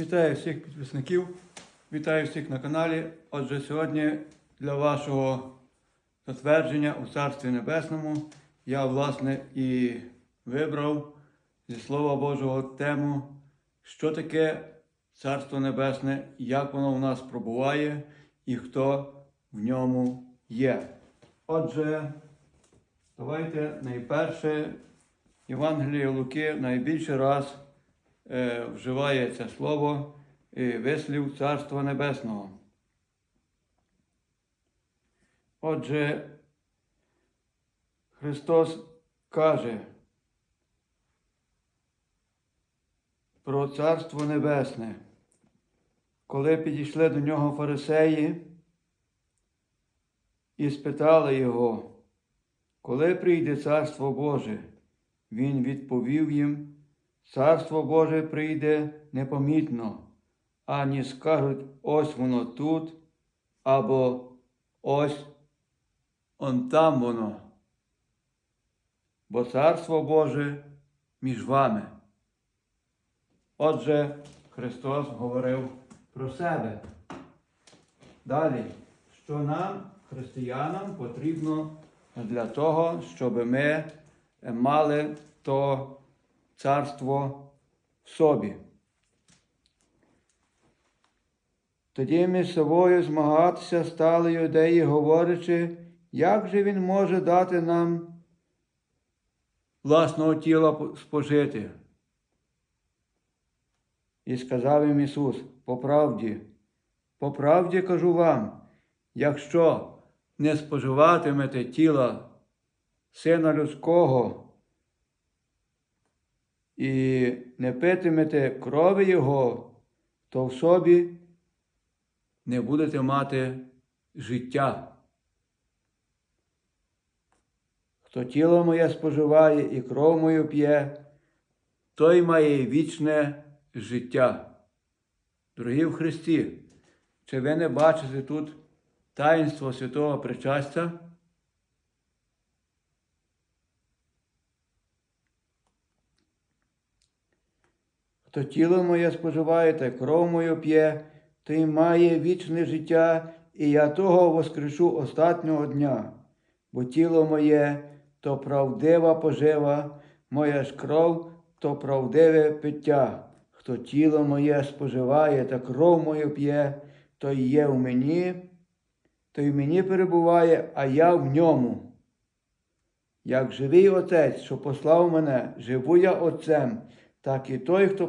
Вітаю всіх підписників, вітаю всіх на каналі. Отже, сьогодні для вашого затвердження у Царстві Небесному я, власне, і вибрав зі Слова Божого тему, що таке Царство Небесне, як воно в нас пробуває і хто в ньому є. Отже, давайте найперше Євангеліє Луки найбільше раз е, вживає це слово е, вислів Царства Небесного. Отже, Христос каже про Царство Небесне. Коли підійшли до нього фарисеї і спитали його, коли прийде Царство Боже, він відповів їм, Царство Боже прийде непомітно, ані скажуть ось воно тут, або ось он там воно. Бо Царство Боже між вами. Отже, Христос говорив про себе. Далі, що нам, християнам, потрібно для того, щоб ми мали то царство в собі. Тоді між собою змагатися стали юдеї, говорячи, як же він може дати нам власного тіла спожити. І сказав їм Ісус, по правді, по правді кажу вам, якщо не споживатимете тіла Сина Людського і не питимете крові Його, то в собі не будете мати життя. Хто тіло моє споживає і кров мою п'є, той має вічне життя. Дорогі в Христі, чи ви не бачите тут таїнство святого причастя? Хто тіло моє споживає та кров мою п'є, той має вічне життя, і я того воскрешу остатнього дня, бо тіло моє то правдива пожива, моя ж кров то правдиве пиття. Хто тіло моє споживає та кров мою п'є, той є в мені, той в мені перебуває, а я в ньому. Як живий Отець, що послав мене, живу я Отцем, так і той, хто